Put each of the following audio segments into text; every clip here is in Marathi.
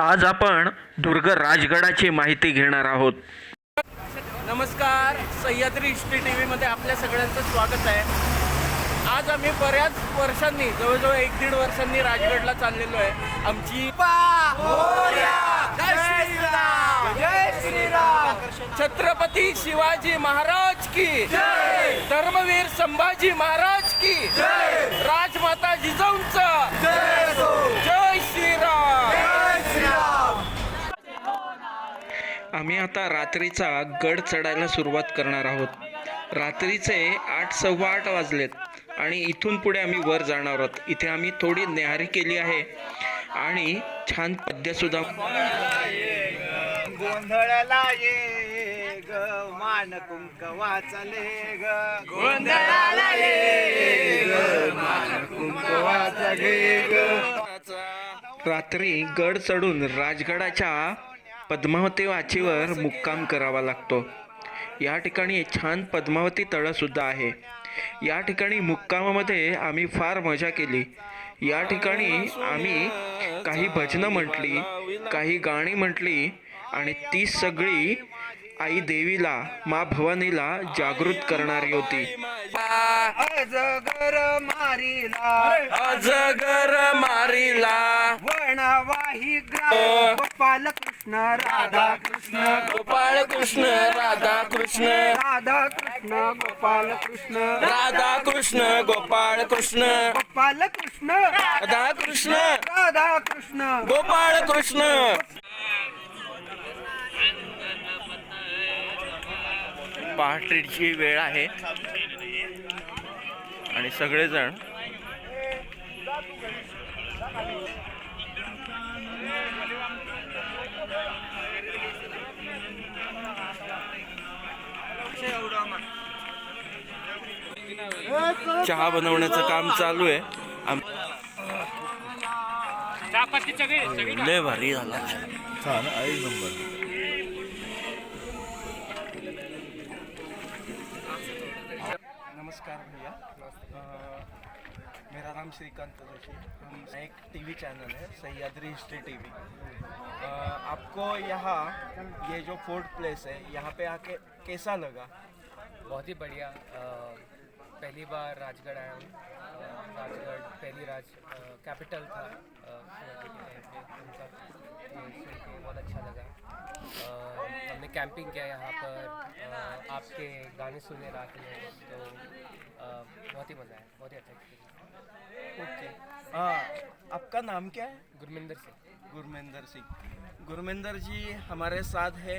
आज आपण दुर्ग राजगडाची माहिती घेणार आहोत. नमस्कार सह्याद्री हिस्ट्री टी व्हीमध्ये आपल्या सगळ्यांचं स्वागत आहे. आज आम्ही बऱ्याच वर्षांनी जवळजवळ एक दीड वर्षांनी राजगडला चाललेलो आहे. आमची छत्रपती शिवाजी महाराज की धर्मवीर संभाजी महाराज की राजमाता जिजाऊंचा आम्ही आता रात्रीचा गड चढायला सुरुवात करणार आहोत. रात्रीचे आठ सव्वा आठ वाजलेत आणि इथून पुढे आम्ही वर जाणार आहोत. इथे आम्ही थोडी न्याहारी केली आहे आणि छान पद्यसुद्धा गोंधळाला ये ग मान कुंकवा चले ग. गोंधळाला ये ग मान कुंकवा चले ग. रात्री गड चढून राजगडाच्या पद्मावती वाचीवर मुक्काम करावा लागतो. या ठिकाणी छान पद्मावती तळंसुद्धा आहे. या ठिकाणी मुक्कामामध्ये आम्ही फार मजा केली. या ठिकाणी आम्ही काही भजनं म्हटली काही गाणी म्हटली आणि ती सगळी आई देवीला मा भवानीला जागृत करणारी होती. अजगर मारिला. अजगर मारिला. वणवाही ग्राम गोपाल कृष्ण राधा कृष्ण गोपाळ कृष्ण राधा कृष्ण. राधा कृष्ण गोपाल कृष्ण. राधा कृष्ण गोपाळ कृष्ण. गोपाल कृष्ण. राधा कृष्ण. राधा कृष्ण. गोपाळ कृष्ण. पहाटेची वेळ आहे. आणि सगळेजण चहा बनवण्याचं काम चालू आहे. लय भारी झाला. नमस्कार भैया. अ, मेरा नाम श्रीकांत जोशी। हम एक टीवी चैनल है, सह्याद्री हिस्ट्री टीवी। आपको यहाँ ये जो फोर्ट प्लेस है, यहाँ पे आके कैसा लगा? बहुत ही बढ़िया। पहली बार राजगढ़ आया हूँ। राजगढ़ पहली राज कैपिटल था। उनका बहुत अच्छा लगा। हमने कैंपिंग किया यहाँ पर। आपके गाने सुने रात में तो बहुत ही मज़ा आया, बहुत ही अच्छा एक्सपीरियंस ओके। हाँ आपका नाम क्या है? गुरमिंदर सिंह। गुरमेंद्र सिंह। गुरमेंद्र जी हमारे साथ है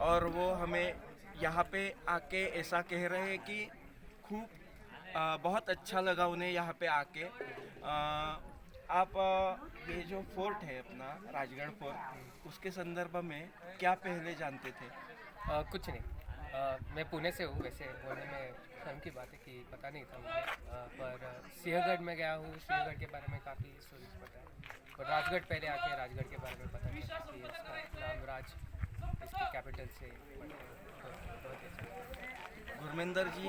और वो हमें यहाँ पे आके ऐसा कह रहे हैं कि खूब बहुत अच्छा लगा उन्हें यहाँ पे आके। अ, आप ये जो फोर्ट है अपना राजगढ़ फोर्ट उसके संदर्भ में क्या पहले जानते थे? अ, कुछ नहीं। मैं पुणे से हूँ वैसे पुणे में शर्म की बात है कि पता नहीं था मुझे। पर सिंहगढ़ में गया हूँ सिंहगढ़ के बारे में काफ़ी स्टोरीज पता है। पर राजगढ़ पहले आके राजगढ़ के बारे में पता चला कि उसका नाम राज इसकी कैपिटल से गुरमेंदर जी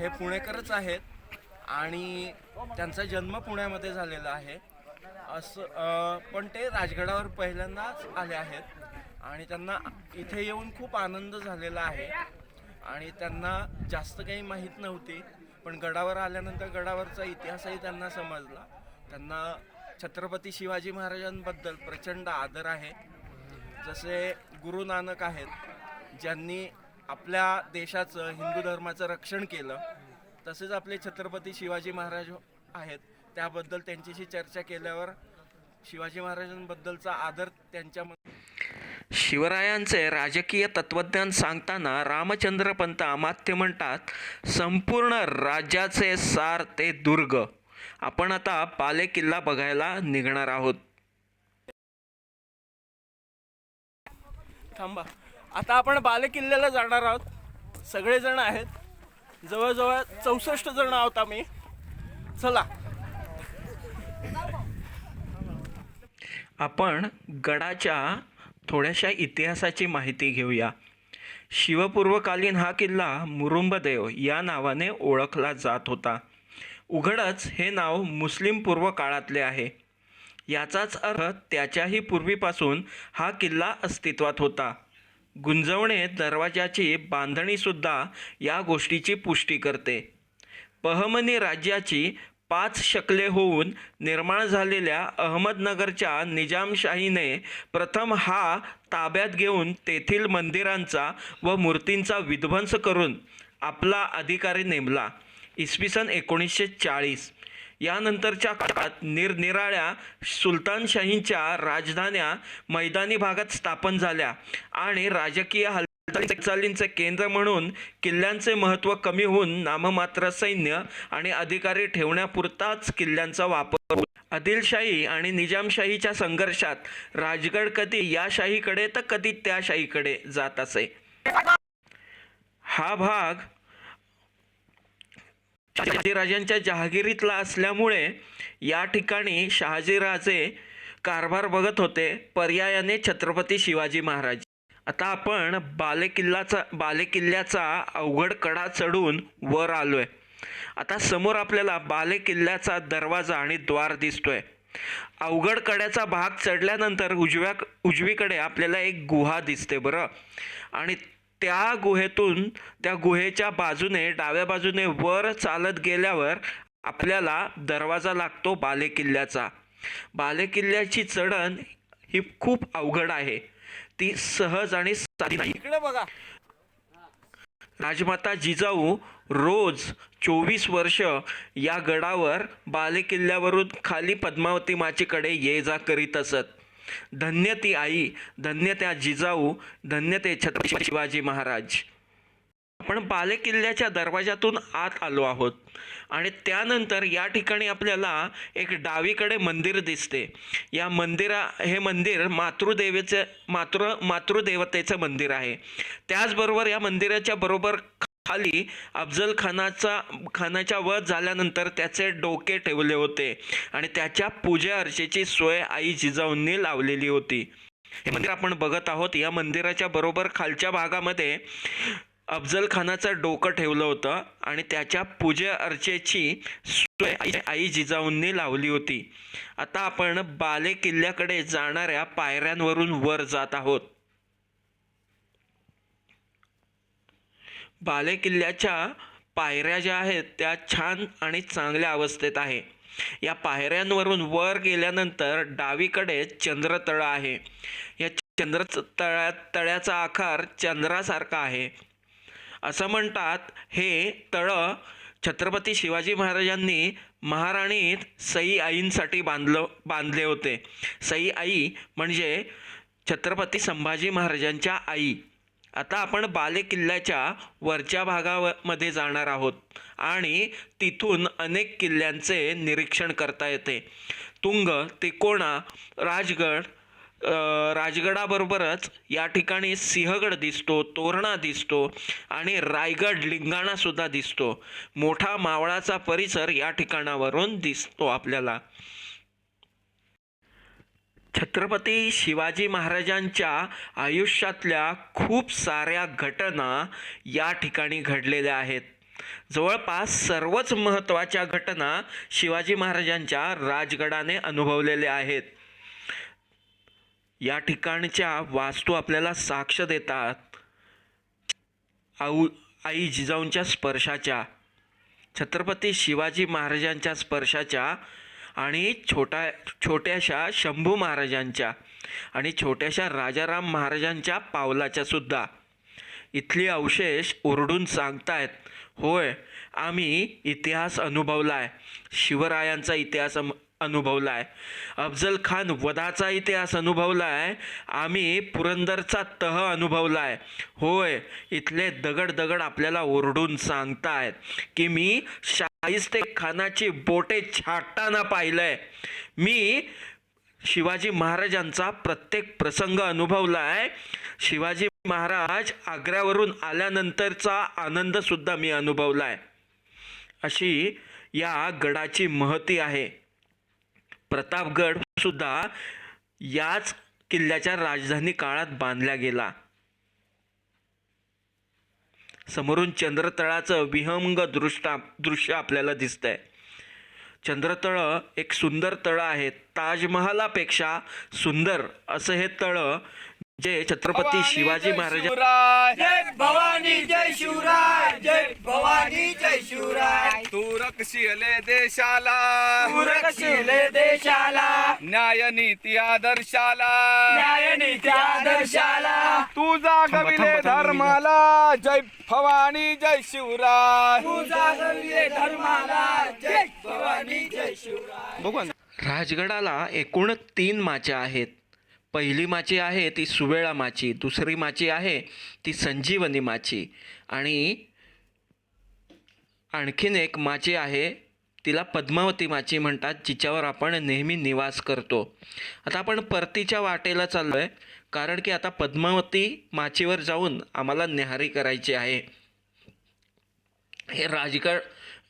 हे पुणेकरच आहेत आणि त्यांचा जन्म पुण्यामध्ये झालेला आहे. असं पण ते राजगडावर पहिल्यांदाच आले आहेत. आणि त्यांना इथे येऊन खूप आनंद झालेला आहे. आणि त्यांना जास्त काही माहीत नव्हती पण गडावर आल्यानंतर गडावरचा इतिहासही त्यांना समजला. त्यांना छत्रपती शिवाजी महाराजांबद्दल प्रचंड आदर आहे. जसे गुरु नानक आहेत ज्यांनी आपल्या देशाचं हिंदू धर्माचं रक्षण केलं तसेच आपले छत्रपती शिवाजी महाराज आहेत त्याबद्दल त्यांच्याशी चर्चा केल्यावर शिवाजी महाराजांबद्दलचा आदर त्यांच्या शिवरायांचे राजकीय तत्वज्ञान सांगताना रामचंद्र पंत अमात्य म्हणतात संपूर्ण राज्याचे सार ते दुर्ग. आपण आता पाले किल्ला बघायला निघणार आहोत. थांबा. आता आपण बालेकिल्ल्याला जाणार आहोत. सगळेजण आहेत. जवळजवळ चौसष्ट जण आहोत आम्ही. चला. आपण गडाच्या थोड्याशा इतिहासाची माहिती घेऊया. शिवपूर्वकालीन हा किल्ला मुरुंबदेव या नावाने ओळखला जात होता. उघडच हे नाव मुस्लिम पूर्व काळातले आहे. याचाच अर्थ त्याच्याही पूर्वीपासून हा किल्ला अस्तित्वात होता. गुंजवणे दरवाजाची बांधणीसुद्धा या गोष्टीची पुष्टी करते. पहमनी राज्याची पाच शकले होऊन निर्माण झालेल्या अहमदनगरच्या निजामशाहीने प्रथम हा ताब्यात घेऊन तेथील मंदिरांचा व मूर्तींचा विध्वंस करून आपला अधिकारी नेमला. इसवी सन एकोणीसशे चाळीस. यानंतरच्या काळात निरनिराळ्या सुलतानशाहींच्या राजधान्या मैदानी भागात स्थापन झाल्या आणि राजकीय हालचालींचे केंद्र म्हणून किल्ल्यांचे महत्त्व कमी होऊन नाममात्र सैन्य आणि अधिकारी ठेवण्यापुरताच किल्ल्यांचा वापर आदिलशाही आणि निजामशाहीच्या संघर्षात राजगड कधी या शाहीकडे तर कधी त्या शाहीकडे जात असे. हा भाग शहाजीराजांच्या जहागिरीतला असल्यामुळे या ठिकाणी शहाजीराजे कारभार बघत होते. पर्यायाने छत्रपती शिवाजी महाराज आता आपण बालेकिल्लाचा बालेकिल्ल्याचा अवघड कडा चढून वर आलो आहे आता समोर आपल्याला बालेकिल्ल्याचा दरवाजा आणि द्वार दिसतोय. अवघड कड्याचा भाग चढल्यानंतर उजव्या उजवीकडे आपल्याला एक गुहा दिसते बरं. आणि त्या गुहेतून त्या गुहेच्या बाजूने डाव्या बाजूने वर चालत गेल्यावर आपल्याला दरवाजा लागतो बालेकिल्ल्याचा. बालेकिल्ल्याची चढण ही खूप अवघड आहे. ती सहज आणि साधी नाही. राजमाता जिजाऊ रोज चोवीस वर्ष या गडावर बालेकिल्ल्यावरून खाली पद्मावती माचीकडे ये जा करीत असत. धन्य ती आई धन्य त्या जिजाऊ धन्य ते छत्रपती शिवाजी महाराज. आपण बालेकिल्ल्याच्या दरवाजातून आत आलो आहोत. आणि त्यानंतर या ठिकाणी आपल्याला एक डावीकडे मंदिर दिसते. या मंदिरा हे मंदिर मातृदेवीचं मातृ मातृदेवतेचं मंदिर आहे. त्याचबरोबर या मंदिराच्या बरोबर खाली अफजल खानाचा खानाच्या वध झाल्यानंतर त्याचे डोके ठेवले होते. आणि त्याच्या पूजा अर्चेची सोय आई जिजाऊंनी लावलेली होती. हे मंदिर आपण बघत आहोत. या मंदिराच्या बरोबर खालच्या भागामध्ये अफजल खानाचं डोकं ठेवलं होतं आणि त्याच्या पूजा अर्चेची सोय आई आई जिजाऊंनी लावली होती. आता आपण बाले किल्ल्याकडे जाणाऱ्या पायऱ्यांवरून वर जात आहोत. बाले किल्ल्याच्या पायऱ्या ज्या आहेत त्या छान आणि चांगल्या अवस्थेत आहे. या पायऱ्यांवरून वर गेल्यानंतर डावीकडे चंद्रतळ आहे. या चंद्र तळ्या तळ्याचा आकार चंद्रासारखा आहे. असं म्हणतात हे तळं छत्रपती शिवाजी महाराजांनी महाराणीत सई आईंसाठी बांधलं बांधले होते. सई आई म्हणजे छत्रपती संभाजी महाराजांच्या आई. आता आपण बाले किल्ल्याच्या वरच्या भागामध्ये जाणार आहोत आणि तिथून अनेक किल्ल्यांचे निरीक्षण करता येते. तुंग तिकोणा राजगड राजगडाबरोबरच या ठिकाणी सिंहगड दिसतो तोरणा दिसतो आणि रायगड लिंगाणासुद्धा दिसतो. मोठा मावळाचा परिसर या ठिकाणावरून दिसतो आपल्याला. छत्रपती शिवाजी महाराजांच्या आयुष्यातल्या खूप साऱ्या घटना या ठिकाणी घडलेल्या आहेत. जवळपास सर्वच महत्त्वाच्या घटना शिवाजी महाराजांच्या राजगडाने अनुभवलेल्या आहेत. या ठिकाणच्या वास्तू आपल्याला साक्ष देतात. आऊ आई जिजाऊंच्या स्पर्शाच्या छत्रपती शिवाजी महाराजांच्या स्पर्शाच्या आणि छोटा छोट्याशा शंभू महाराजांच्या आणि छोट्याशा राजाराम महाराजांच्या पावलाच्या सुद्धा. इथली अवशेष ओरडून सांगतायत होय आम्ही इतिहास अनुभवला आहे शिवरायांचा इतिहास अनुभवला अनुभवलाय. अफजल खान वधाचा इतिहास अनुभवलाय. आम्ही पुरंदरचा तह अनुभवलाय. होय इथले दगड दगड आपल्याला ओरडून सांगतायत की मी शाहिस्ते खानाची बोटे छाटताना पाहिलंय. मी शिवाजी महाराजांचा प्रत्येक प्रसंग अनुभवलाय. शिवाजी महाराज आग्र्यावरून आल्यानंतरचा आनंद सुद्धा मी अनुभवलाय. अशी या गडाची महती आहे. प्रतापगड सुद्धा याच किल्ल्याच्या राजधानी काळात बांधला गेला. समोरून चंद्रतळाचं विहंग दृष्टा दृश्य आपल्याला दिसतंय. चंद्रतळं एक सुंदर तळं आहे. ताजमहालापेक्षा सुंदर असं हे तळं जे छत्रपती शिवाजी महाराज जय भवानी जय शिवराय. जय भवानी जय शिवराय. तू रक्षिले देशाला. रक्षिले देशाला. न्याय नीती आदर्शाला. न्याय नीती आदर्शाला. तू जागविले धर्माला. जय भवानी जय शिवराय. जागविले धर्माला. जय भवानी जय शिवराय. बघू राजगडाला एकूण तीन माच्या आहेत. पहिली माची आहे ती सुवेळा माची दुसरी माची आहे ती संजीवनी माची. आणि आणखीन एक माची आहे. तिला पद्मावती माची म्हणतात जिच्यावर आपण नेहमी निवास करतो. आता आपण परतीच्या वाटेला चाललो आहे कारण की आता पद्मावती माचीवर जाऊन आम्हाला न्याहारी करायची आहे. हे राजगड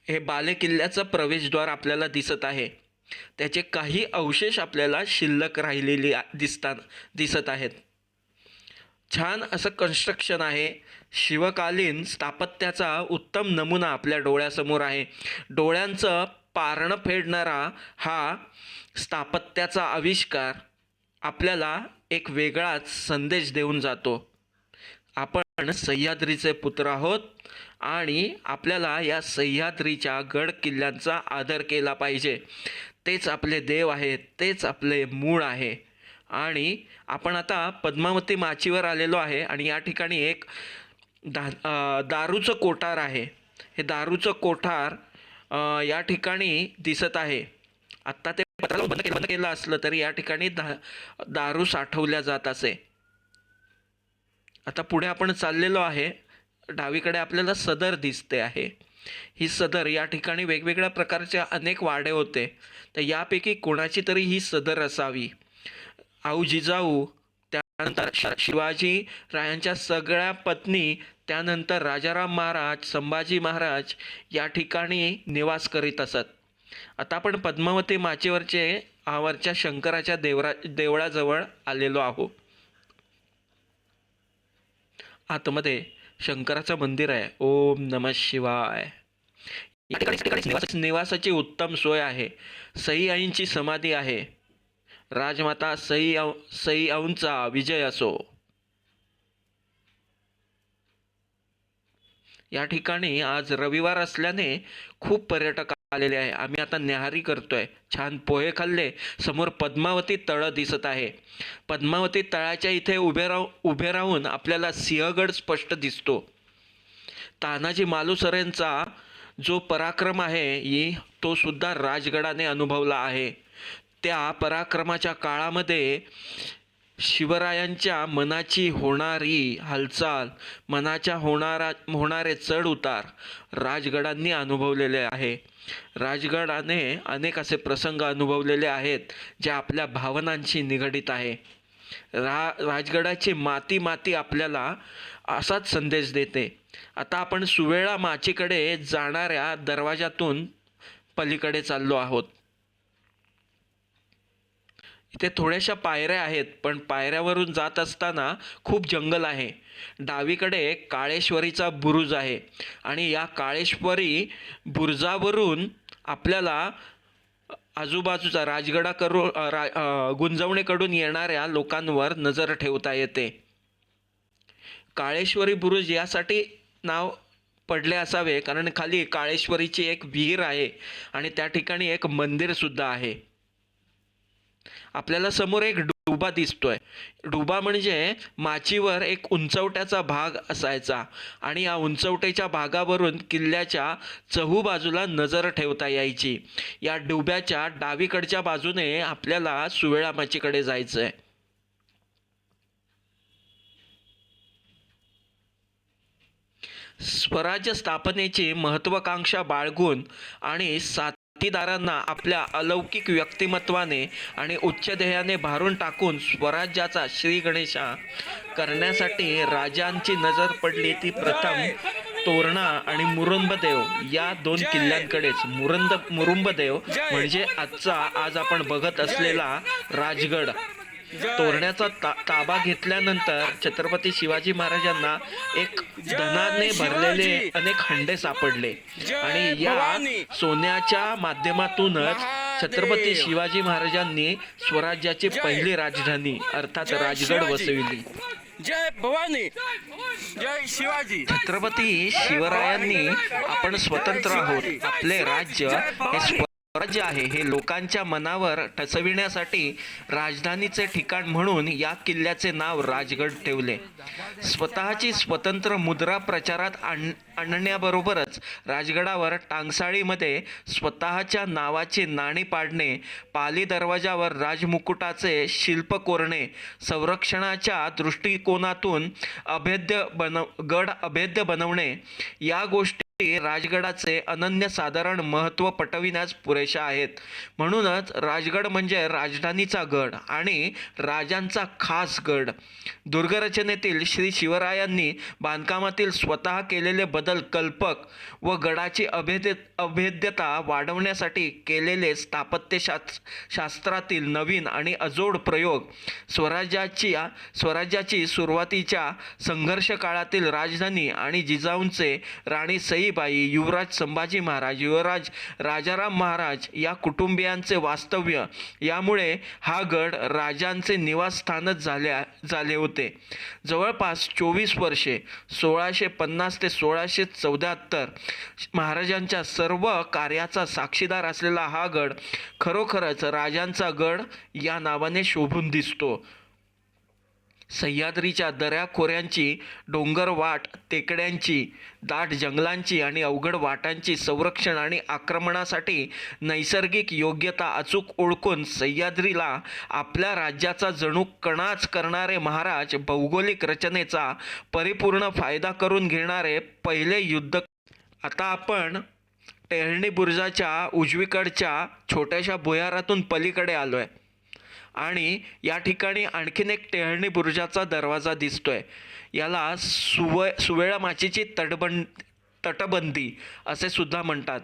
हे बालेकिल्ल्याचं प्रवेशद्वार आपल्याला दिसत आहे. त्याचे काही अवशेष आपल्याला शिल्लक राहिलेली दिसतात दिसत आहेत. छान असं कन्स्ट्रक्शन आहे. शिवकालीन स्थापत्याचा उत्तम नमुना आपल्या डोळ्यासमोर आहे. डोळ्यांचं पारणं फेडणारा हा स्थापत्याचा आविष्कार आपल्याला एक वेगळाच संदेश देऊन जातो. आपण सह्याद्रीचे पुत्र आहोत आणि आपल्याला या सह्याद्रीच्या गड किल्ल्यांचा आदर केला पाहिजे. तेच आपले देव आहेत तेच आपले मूळ आहे. आणि आपण आता पद्मावती माचीवर आलेलो आहे आणि या ठिकाणी एक दा दारूचं कोठार आहे. हे दारूचं कोठार या ठिकाणी दिसत आहे. आत्ता ते पत्राला बंद केलं बंद केलं असलं तरी या ठिकाणी दा दारू साठवल्या जात असे. आता पुढे आपण चाललेलो आहे. डावीकडे आपल्याला सदर दिसते आहे. ही सदर या ठिकाणी वेगवेगळ्या प्रकारच्या अनेक वाडे होते. तर यापैकी कोणाची तरी ही सदर असावी. आऊ जिजाऊ त्यानंतर शिवाजी रायांच्या सगळ्या पत्नी त्यानंतर राजाराम महाराज संभाजी महाराज या ठिकाणी निवास करीत असत. आता आपण पद्मावती माचेवरचे आवरच्या शंकराच्या देवरा देवळाजवळ आलेलो आहोत. आतमध्ये शंकराचं मंदिर आहे. ओम नम शिवाय. निवासाची उत्तम सोय आहे. सई आईंची समाधी आहे. राजमाता सई औ सई औंचा विजय असो. या ठिकाणी आज रविवार असल्याने खूप पर्यटक आलेले आहे. आम्ही आता न्याहारी करतोय. छान पोहे खाल्ले. समोर पद्मावती तळं दिसत आहे. पद्मावती तळाच्या इथे उभे राहू उभे राहून आपल्याला सिंहगड स्पष्ट दिसतो. तानाजी मालुसरेंचा जो पराक्रम आहे ही तो सुद्धा राजगडाने अनुभवला आहे. त्या पराक्रमाच्या काळामध्ये शिवरायांच्या मनाची होणारी हालचाल मनाच्या होणारा होणारे चढ उतार राजगडांनी अनुभवलेले आहे. राजगडाने अनेक असे प्रसंग अनुभवलेले आहेत जे आपल्या भावनांशी निगडीत आहे. रा राजगडाची माती माती आपल्याला असाच संदेश देते. आता आपण सुवेळा माचीकडे जाणाऱ्या दरवाजातून पलीकडे चाललो आहोत. इथे थोड्याशा पायऱ्या आहेत पण पायऱ्यावरून जात असताना खूप जंगल आहे. डावीकडे काळेश्वरीचा बुरुज आहे आणि या काळेश्वरी बुरुजावरून आपल्याला आजूबाजूचा राजगडा करू रा गुंजवणीकडून येणाऱ्या लोकांवर नजर ठेवता येते. काळेश्वरी बुरुज यासाठी नाव पडले असावे कारण खाली काळेश्वरीची एक विहीर आहे आणि त्या ठिकाणी एक मंदिरसुद्धा आहे. आपल्याला समोर एक डुबा दिसतोय. डुबा म्हणजे माचीवर एक उंचवट्याचा भाग असायचा आणि या उंचवट्याच्या भागावरून किल्ल्याच्या चहूबाजूला नजर ठेवता यायची. या डुब्याच्या डावीकडच्या बाजूने आपल्याला सुवेळा माचीकडे जायचं आहे स्वराज्य स्थापनेची महत्त्वाकांक्षा बाळगून आणि सात साथीदारांना आपल्या अलौकिक व्यक्तिमत्वाने आणि उच्च ध्येयाने भारून टाकून स्वराज्याचा श्री गणेशा करण्यासाठी राजांची नजर पडली ती प्रथम तोरणा आणि मुरुंबदेव. या दोन किल्ल्यांकडेच मुरुंद मुरुंबदेव म्हणजे आजचा आज आपण बघत असलेला राजगड. तोरण्याचा ता ताबा घेतल्यानंतर छत्रपती शिवाजी महाराजांना एक धनाने भरलेले अनेक हंडे सापडले. आणि या सोन्याच्या माध्यमातूनच छत्रपती शिवाजी महाराजांनी स्वराज्याची पहिली राजधानी अर्थात राजगड वसविली. जय भवानी! जय शिवाजी! छत्रपती शिवरायांनी आपण स्वतंत्र आहोत. आपले राज्य हे स्वराज्य आहे हे लोकांच्या मनावर ठसविण्यासाठी राजधानीचे ठिकाण म्हणून या किल्ल्याचे नाव राजगड ठेवले. स्वतःची स्वतंत्र मुद्रा प्रचारात आण आणण्याबरोबरच राजगडावर टांगसाळीमध्ये स्वतःच्या नावाची नाणी पाडणे पाली दरवाजावर राजमुकुटाचे शिल्प कोरणे संरक्षणाच्या दृष्टिकोनातून अभेद्य बनव गड अभेद्य बनवणे या गोष्टी राजगडाचे अनन्यसाधारण महत्त्व पटविण्यास पुरेशा आहेत. म्हणूनच राजगड म्हणजे राजधानीचा गड आणि राजांचा खास गड. दुर्गरचनेतील श्री शिवरायांनी बांधकामातील स्वतः केलेले बदल कल्पक व गडाची अभेद्य अभेद्यता वाढवण्यासाठी केलेले स्थापत्यशास् शास्त्रातील नवीन आणि अजोड प्रयोग. स्वराज्याची स्वराज्याची सुरुवातीच्या संघर्ष काळातील राजधानी आणि जिजाऊंचे राणी सईबाई युवराज संभाजी महाराज युवराज राजाराम महाराज या कुटुंबियांचे वास्तव्य. यामुळे हा गड राजांचे निवासस्थानच झाले झाले होते. जवळपास चोवीस वर्षे सोळाशे पन्नास ते सोळाशे चौऱ्याहत्तर महाराजांच्या सर्व कार्याचा साक्षीदार असलेला हा गड खरोखरच राजांचा गड या नावाने शोभून दिसतो. सह्याद्रीच्या दऱ्याखोऱ्यांची डोंगरवाट टेकड्यांची दाट जंगलांची आणि अवघड वाटांची संरक्षण आणि आक्रमणासाठी नैसर्गिक योग्यता अचूक ओळखून सह्याद्रीला आपल्या राज्याचा जणू कणाच करणारे महाराज भौगोलिक रचनेचा परिपूर्ण फायदा करून घेणारे पहिले युद्ध. आता आपण टेहळणी बुर्जाच्या उजवीकडच्या छोट्याशा भुयारातून पलीकडे आलो आहे आणि या ठिकाणी आणखीन एक टेहळणी बुरुजाचा दरवाजा दिसतोय. याला सुव सुवेळा माचीची तटबंद तटबंदी असे सुद्धा म्हणतात.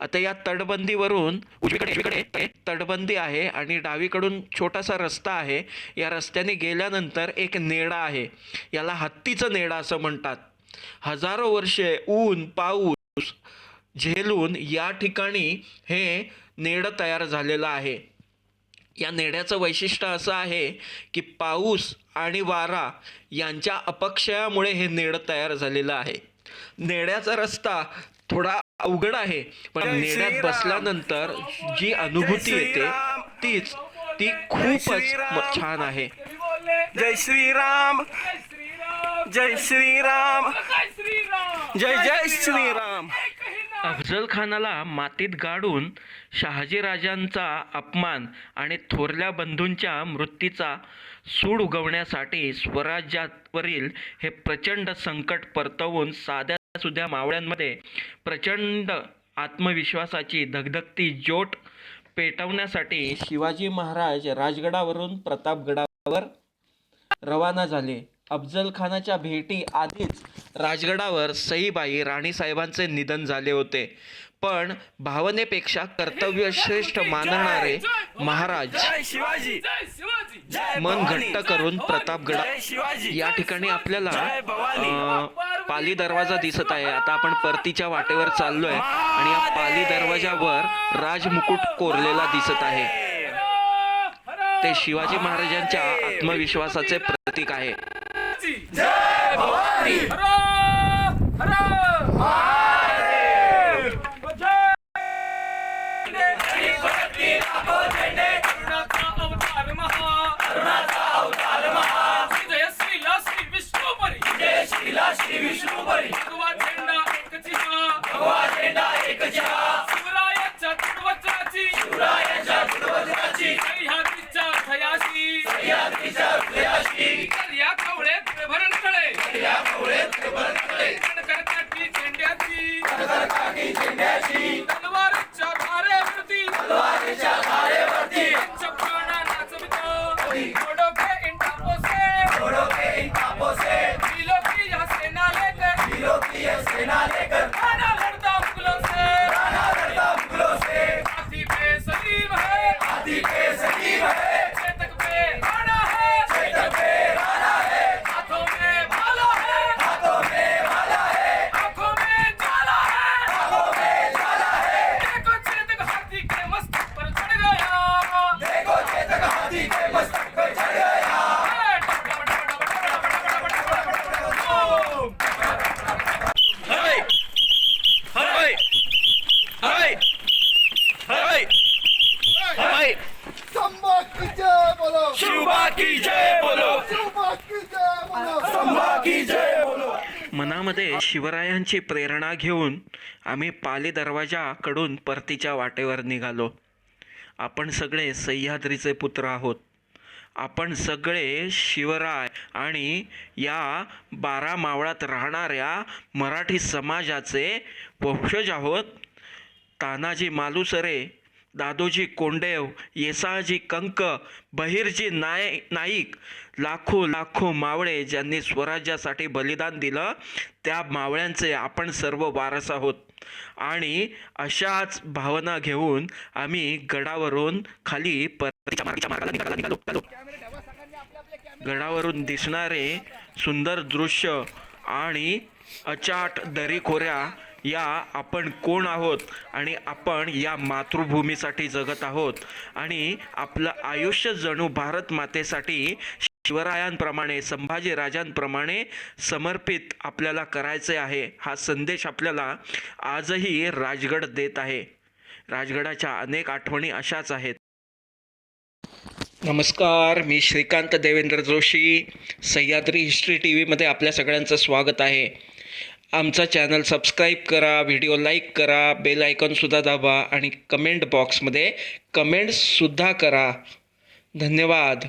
आता या तटबंदीवरून उजवीकडे उजवीकडे तटबंदी आहे आणि डावीकडून छोटासा रस्ता आहे. या रस्त्याने गेल्यानंतर एक नेडा आहे. याला हत्तीचं नेडा असं म्हणतात. हजारो वर्षे ऊन पाऊस झेलून या ठिकाणी हे नेडं तयार झालेलं आहे. या नेड्याचं वैशिष्ट्य असं आहे की पाऊस आणि वारा यांच्या अपक्षयामुळे हे नेड तयार झालेलं आहे. नेड्याचा रस्ता थोडा अवघड आहे पण नेड्यात बसल्यानंतर जी अनुभूती येते तीच ती खूपच छान आहे. जय श्रीराम. जय श्रीराम. जय जय श्रीराम. अफजल खानाला मातीत गाडून शहाजीराजांचा अपमान आणि थोरल्या बंधूंच्या मृत्यूचा सूड उगवण्यासाठी स्वराज्यावरील हे प्रचंड संकट परतवून साध्या सुध्या मावळ्यांमध्ये प्रचंड आत्मविश्वासाची धगधगती जोट पेटवण्यासाठी शिवाजी महाराज राजगडावरून प्रतापगडावर रवाना झाले. अफजल खानाच्या भेटी आधीच राजगडावर सईबाई राणीसाहेबांचे निधन झाले होते. पण भावनेपेक्षा कर्तव्यश्रेष्ठ मानणारे महाराज मन. घट्ट करून प्रतापगडा या ठिकाणी आपल्याला पाली दरवाजा दिसत आहे. आता आपण परतीच्या वाटेवर चाललोय आणि या पाली दरवाजावर राजमुकुट कोरलेला दिसत आहे. ते शिवाजी महाराजांच्या आत्मविश्वासाचे प्रतीक आहे. जय श्रीला श्री विष्णुपरी जय श्रीला श्री विष्णुपरी भगवा झेंडा एकची हा या कवळे झेंड्याची. शिवरायांची प्रेरणा घेऊन आम्ही पाली दरवाजाकडून परतीच्या वाटेवर निघालो. आपण सगळे सह्याद्रीचे पुत्र आहोत. आपण सगळे शिवराय आणि या बारा मावळात राहणाऱ्या मराठी समाजाचे वंशज आहोत. तानाजी मालुसरे दादोजी कोंडेव येसाजी कंक बहिर्जी नाय नाईक लाखो लाखो मावळे ज्यांनी स्वराज्यासाठी बलिदान दिलं त्या मावळ्यांचे आपण सर्व वारस आहोत आणि अशाच भावना घेऊन आम्ही गडावरून खाली परतीच्या मार्गाच्या मार्गाला निघाला निघालो. गडावरून दिसणारे सुंदर दृश्य आणि अचाट दरीखोऱ्या या आपण कोण आहोत आणि आपण या मातृभूमीसाठी जगत आहोत आणि आपलं आयुष्य जणू भारत मातेसाठी शिवरायांप्रमाणे संभाजी राजांप्रमाणे समर्पित आपल्याला करायचे आहे हा संदेश आपल्याला आजही राजगड देत आहे. राजगडाच्या अनेक आठवणी अशाच आहेत. नमस्कार मी श्रीकांत देवेंद्र जोशी सह्याद्री हिस्ट्री टी व्हीमध्ये आपल्या सगळ्यांचं स्वागत आहे. आमचा चॅनल सबस्क्राईब करा व्हिडिओ लाईक करा बेल आयकॉनसुद्धा दाबा आणि कमेंट बॉक्समध्ये कमेंट्ससुद्धा करा. धन्यवाद.